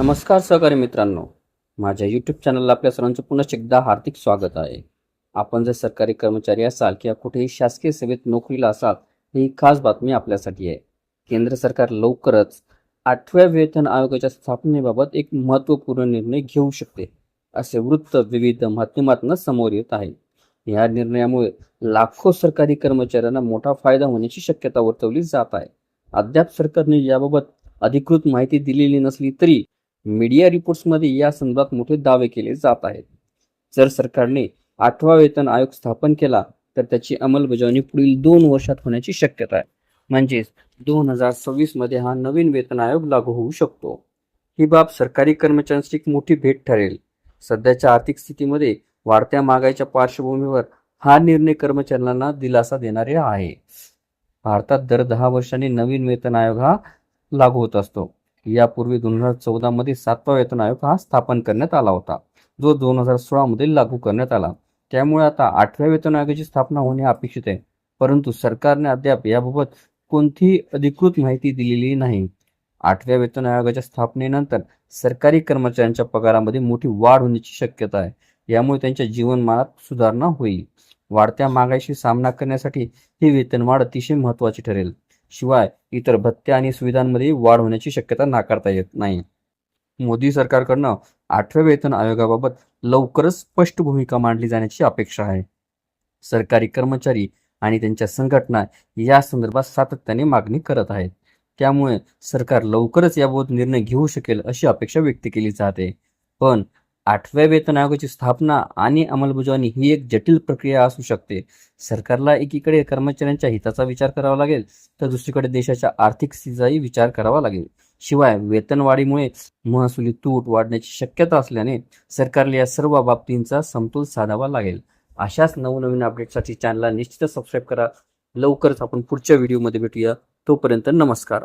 नमस्कार सहकारी मित्रांनो. माझ्या यूट्यूब चॅनलला आपल्या सर्वांचं पुन्हा एकदा हार्दिक स्वागत आहे. आपण जर सरकारी कर्मचारी असाल किंवा कुठेही शासकीय सेवेत नोकरीला असाल ही खास बातमी आपल्यासाठी आहे. केंद्र सरकार लवकरच आठव्या वेतन आयोगाच्या स्थापनेबाबत एक महत्त्वपूर्ण निर्णय घेऊ शकते असे वृत्त विविध माध्यमातून समोर येत आहे. या निर्णयामुळे लाखो सरकारी कर्मचाऱ्यांना मोठा फायदा होण्याची शक्यता वर्तवली जात आहे. अद्याप सरकारने याबाबत अधिकृत माहिती दिलेली नसली तरी मीडिया रिपोर्ट्समध्ये या संदर्भात मोठे दावे केले जात आहेत. जर सरकारने आठवा वेतन आयोग स्थापन केला तर त्याची अंमलबजावणी पुढील दोन वर्षात होण्याची शक्यता आहे. म्हणजेच दोन हजार सव्वीसमध्ये हा नवीन वेतन आयोग लागू होऊ शकतो. ही बाब सरकारी कर्मचाऱ्यांची एक मोठी भेट ठरेल. सध्याच्या आर्थिक स्थितीमध्ये वाढत्या महागाईच्या पार्श्वभूमीवर हा निर्णय कर्मचाऱ्यांना दिलासा देणारे आहे. भारतात दर दहा वर्षांनी नवीन वेतन आयोग हा लागू होत असतो. यापूर्वी दोन हजार चौदा मध्ये सातवा वेतन आयोग हा स्थापन करण्यात आला होता जो दोन हजार सोळा मध्ये लागू करण्यात आला. त्यामुळे आता आठव्या वेतन आयोगाची स्थापना होणे अपेक्षित आहे परंतु सरकारने अद्याप याबाबत कोणतीही अधिकृत माहिती दिलेली नाही. आठव्या वेतन आयोगाच्या स्थापनेनंतर सरकारी कर्मचाऱ्यांच्या पगारामध्ये मोठी वाढ होण्याची शक्यता आहे यामुळे त्यांच्या जीवनमानात सुधारणा होईल. वाढत्या महागाईशी सामना करण्यासाठी ही वेतनवाढ अतिशय महत्वाची ठरेल. शिवाय इतर भत्त्या आणि सुविधांमध्ये वाढ होण्याची शक्यता नाकारता येत नाही. मोदी सरकारकडनं आठव्या वेतन आयोगाबाबत लवकरच स्पष्ट भूमिका मांडली जाण्याची अपेक्षा आहे. सरकारी कर्मचारी आणि त्यांच्या संघटना या संदर्भात सातत्याने मागणी करत आहेत. त्यामुळे सरकार लवकरच याबाबत निर्णय घेऊ शकेल अशी अपेक्षा व्यक्त केली जाते. पण आठव्या वेतन आयोगाची स्थापना आणि अंमलबजावणी ही एक जटिल प्रक्रिया असू शकते. सरकारला एकीकडे कर्मचाऱ्यांच्या हिताचा विचार करावा लागेल तर दुसरीकडे देशाच्या आर्थिक स्थितीचाही विचार करावा लागेल. शिवाय वेतनवाढीमुळे महसुली तूट वाढण्याची शक्यता असल्याने सरकारला या सर्व बाबतींचा समतोल साधावा लागेल. अशाच नवनवीन अपडेटसाठी चॅनलला निश्चितच सबस्क्राईब करा. लवकरच आपण पुढच्या व्हिडिओमध्ये भेटूया. तोपर्यंत नमस्कार.